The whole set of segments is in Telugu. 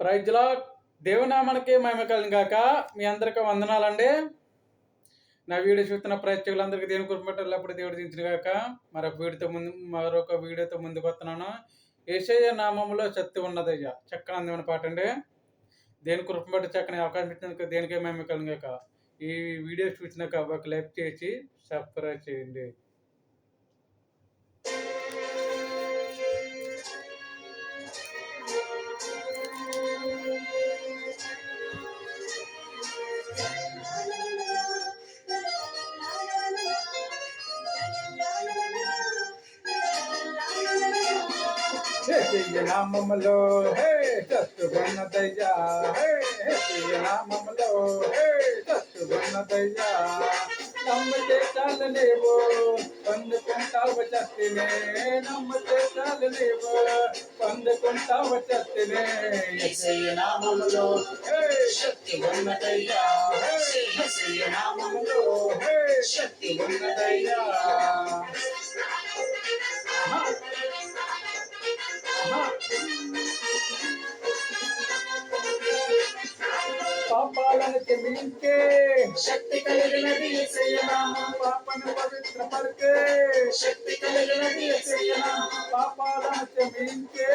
ప్రైజ్లా దేవునామానికి మహిమ కలిగిన గాక. మీ అందరికీ వందనాలండి. నా వీడియో చూస్తున్న ప్రేక్షకులందరికీ దేవుని కుటుంబం అప్పుడు దేవుడు దించిన గాక. మరొక వీడియోతో ముందు మరొక వీడియోతో ముందుకు వస్తున్నాను. ఏసయ్య నామంలో శక్తి ఉన్నదయ్యా. చక్కని అందమైన పాట అండి. దేని కృపం చక్కని అవకాశం ఇచ్చినందుకు దేనికే మేము కాక ఈ వీడియో చూసినాక ఒక లైక్ చేసి సబ్స్క్రైబ్ చేయండి. హే నామములో హే చచ్చుకున్నదయ్యా హే హే నామములో హే చచ్చుకున్నదయ్యా నమ్మితే చాలు నీవు పొందుకుంటావు చత్తినే నమ్మితే చాలు నీవు పొందుకుంటావు చత్తినే ఎస్ఐ నామములో హే చచ్చుకున్నదయ్యా హే ఎస్ఐ నామములో హే చచ్చుకున్నదయ్యా ఆహా. పాపాలను క్షమించే శక్తి కలిగినది యేసయ్య నామం పాపను పవిత్రపరిచే శక్తి కలిగినది యేసయ్య నామం పాపాలను క్షమించే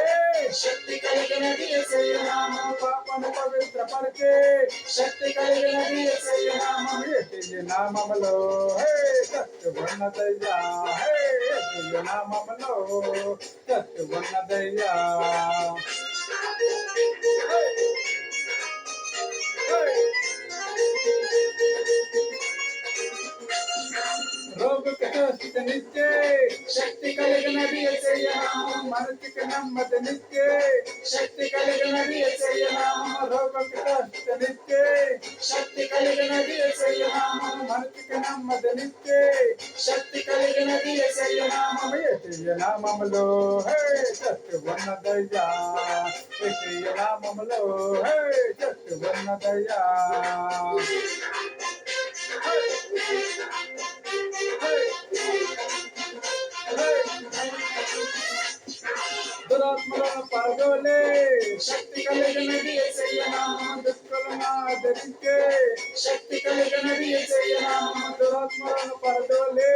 శక్తి కలిగినది యేసయ్య నామం పాపను పవిత్రపరిచే శక్తి కలిగినది యేసయ్య నామం ఏసయ్య నామములో హే సత్తు ఉన్నదయ్యా హే ఏసయ్య నామములో సత్తు రోగుకు స్వస్థనిచ్చే శక్తి కలిగినది యేసయ్య నామం మనసుకి నెమ్మదినిచ్చే శక్తి కలిగినది యేసయ్య నామం రోగుకు స్వస్థనిచ్చే శక్తి కలిగినది యేసయ్య నామం మనసుకి నెమ్మదినిచ్చే శక్తి కలిగినది యేసయ్య నామం ఏసయ్య నామములో హే సత్తు ఉన్నదయ్యా ఏసయ్య నామములో హే సత్తు దురాత్మలను పరదోలే శక్తి కలిగినది యేసయ్య దుఃఖలను దుష్టులను ఆదరించే. శక్తి కలిగినది యేసయ్య దురాత్మలను పరదోలే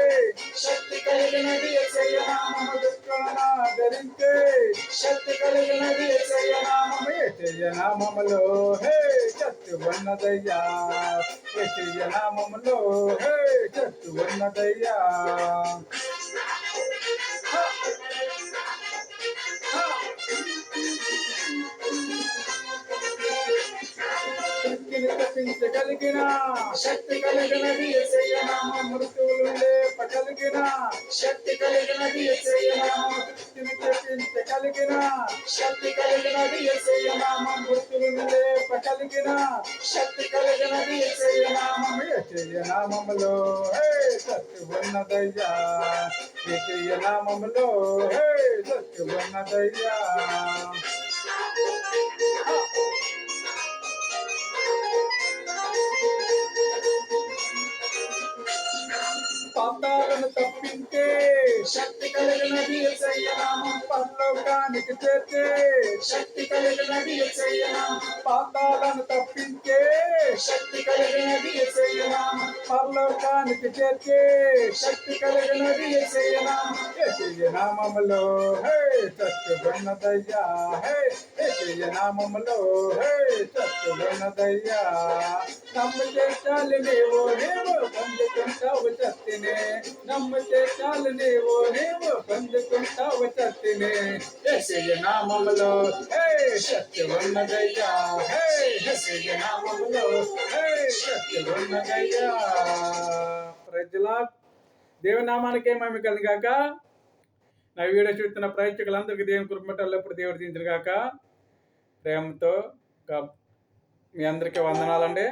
శక్తి కలిగినది యేసయ్య దుఃఖలను దుష్టులను ఆదరించే. శక్తి కలిగినది యేసయ్య నామం హే చత్తు ఉన్నదయ్యా. ఏసయ్య నామములో హే చత్తు ఉన్నదయ్యా. కలిగిన శక్తి కలిగినది ఎసయ్యనామ మృతువులుండే పగలిగిన శక్తి కలిగినది ఎసయ్యనామ తృప్తిని శక్తిని తప్పించగలిగిన శక్తి కలిగినది ఎసయ్యనామ నామం పగలిగిన శక్తి కలిగినది యేసయ్య ఎసయ్యనామములో ఏసయ్య హే సత్తు ఉన్నదయ్యా ఎసయ్యనామములో హే సత్తు ఉన్నదయ్యా. పాతాలను తప్పించే శక్తి కలిగినది యేసయ్య నామం పరలోకానికి చేర్చే శక్తి కలిగినది యేసయ్య నామం పాతాలను తప్పించే శక్తి కలిగినది యేసయ్య నామం పరలోకానికి చేర్చే శక్తి కలిగినది యేసయ్య నామం ఏసయ్య నామములో హే సత్తు ఉన్నదయ్యా హే ఏసయ్య నామములో హే సత్తు ఉన్నదయ్యా నీవు నీవు పొందుకుంటావు చత్తినే నమ్ము చాలు నీవు నీవు పొందుకుంటావు చత్తినే ఏసయ్య నామములో హే సత్తు ఉన్నదయ్యా హే నామములో హే ఉన్నదయ్యా ప్రజలా దేవనామానికే మేము కలిగాక. నా వీడియో చూస్తున్న ప్రేక్షకులందరికీ దేవుని కృపమటల్లో ఎప్పుడు దేవుడు దించిన కాక ప్రేమతో మీ అందరికీ వందనాలండి.